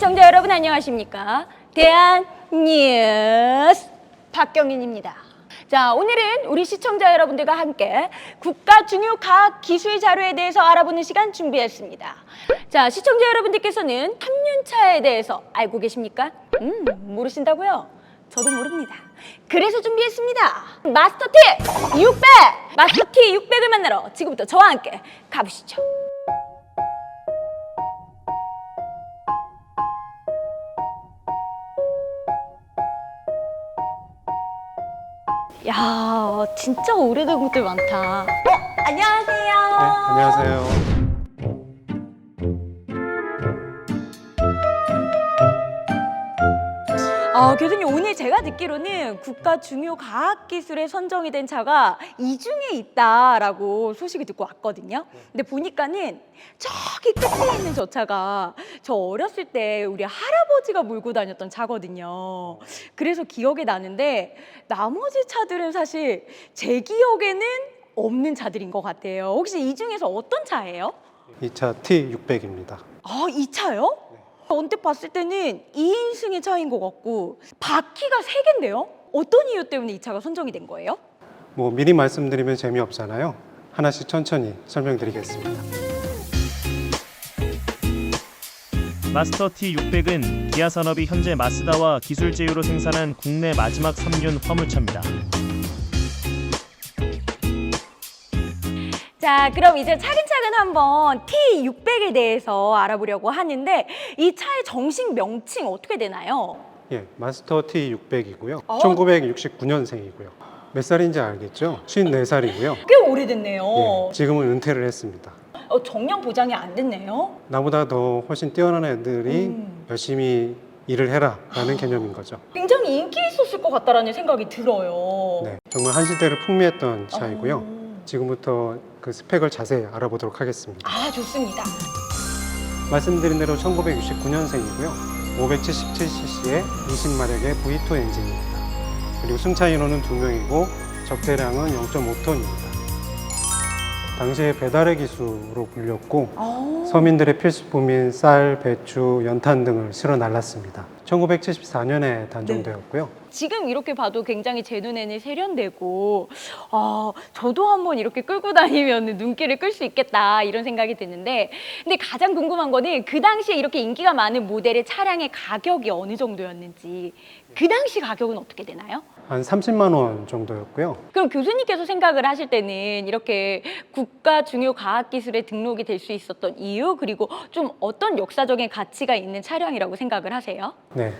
시청자 여러분 안녕하십니까? 대한 뉴스 박경인입니다. 자, 오늘은 우리 시청자 여러분들과 함께 국가 중요 과학 기술 자료에 대해서 알아보는 시간 준비했습니다. 자, 시청자 여러분들께서는 3년차에 대해서 알고 계십니까? 음, 모르신다고요? 저도 모릅니다. 그래서 준비했습니다. 마스터티 600! 마스터티 600을 만나러 지금부터 저와 함께 가보시죠. 야, 진짜 오래된 것들 많다. 어, 안녕하세요. 네, 안녕하세요. 아, 교수님 오늘 제가 듣기로는 국가 중요 과학 기술에 선정이 된 차가 이 중에 있다라고 소식을 듣고 왔거든요. 근데 보니까는 저기 끝에 있는 저 차가 저 어렸을 때 우리 할아버지가 몰고 다녔던 차거든요. 그래서 기억에 나는데 나머지 차들은 사실 제 기억에는 없는 차들인 것 같아요. 혹시 이 중에서 어떤 차예요? 이 차 T600입니다. 아, 이 차요? 언뜻 봤을 때는 2인승의 차인 것 같고 바퀴가 세개인데요 어떤 이유 때문에 이 차가 선정이 된 거예요? 뭐 미리 말씀드리면 재미없잖아요. 하나씩 천천히 설명드리겠습니다. 마스터 T600은 기아 산업이 현재 마스다와 기술 제휴로 생산한 국내 마지막 3륜 화물차입니다. 자, 그럼 이제 차근차근 한번 T600에 대해서 알아보려고 하는데 이 차의 정식 명칭 어떻게 되나요? 예, 마스터 T600이고요. 어? 1969년생이고요. 몇 살인지 알겠죠? 54살이고요. 꽤 오래됐네요. 예, 지금은 은퇴를 했습니다. 어, 정년 보장이 안 됐네요. 나보다 더 훨씬 뛰어난 애들이 음. 열심히 일을 해라라는 개념인 거죠. 굉장히 인기 있었을 것 같다라는 생각이 들어요. 네, 정말 한 시대를 풍미했던 차이고요. 어. 지금부터 그 스펙을 자세히 알아보도록 하겠습니다. 아, 좋습니다. 말씀드린 대로 1969년생이고요. 577cc의 20마력의 V2 엔진입니다. 그리고 승차 인원은 2명이고 적재량은 0.5톤입니다. 당시에 배달의 기수로 불렸고 어. 서민들의 필수품인 쌀, 배추, 연탄 등을 실어 날랐습니다. 1974년에 단종되었고요. 지금 이렇게 봐도 굉장히 제 눈에는 세련되고 아 저도 한번 이렇게 끌고 다니면 눈길을 끌 수 있겠다 이런 생각이 드는데 근데 가장 궁금한 거는 그 당시에 이렇게 인기가 많은 모델의 차량의 가격이 어느 정도였는지 그 당시 가격은 어떻게 되나요? 한 30만 원 정도였고요. 그럼 교수님께서 생각을 하실 때는 이렇게 국가 중요 과학 기술에 등록이 될 수 있었던 이유 그리고 좀 어떤 역사적인 가치가 있는 차량이라고 생각을 하세요? 네.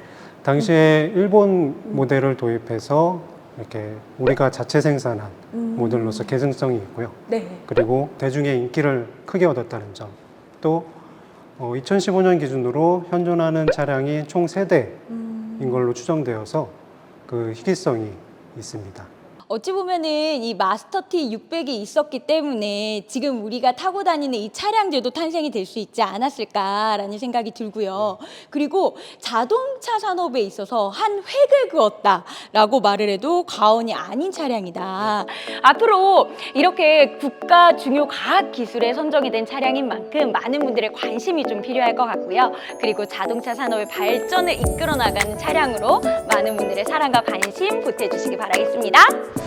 당시에 일본 모델을 도입해서 이렇게 우리가 자체 생산한 모델로서 계승성이 있고요. 네. 그리고 대중의 인기를 크게 얻었다는 점. 또 어, 2015년 기준으로 현존하는 차량이 총 3대인 걸로 추정되어서 그 희귀성이 있습니다. 어찌 보면은 이 마스터티 600이 있었기 때문에 지금 우리가 타고 다니는 이 차량들도 탄생이 될 수 있지 않았을까라는 생각이 들고요. 그리고 자동차 산업에 있어서 한 획을 그었다라고 말을 해도 과언이 아닌 차량이다. 앞으로 이렇게 국가 중요 과학 기술에 선정이 된 차량인 만큼 많은 분들의 관심이 좀 필요할 것 같고요. 그리고 자동차 산업의 발전을 이끌어 나가는 차량으로 많은 분들의 사랑과 관심 보태주시기 바라겠습니다.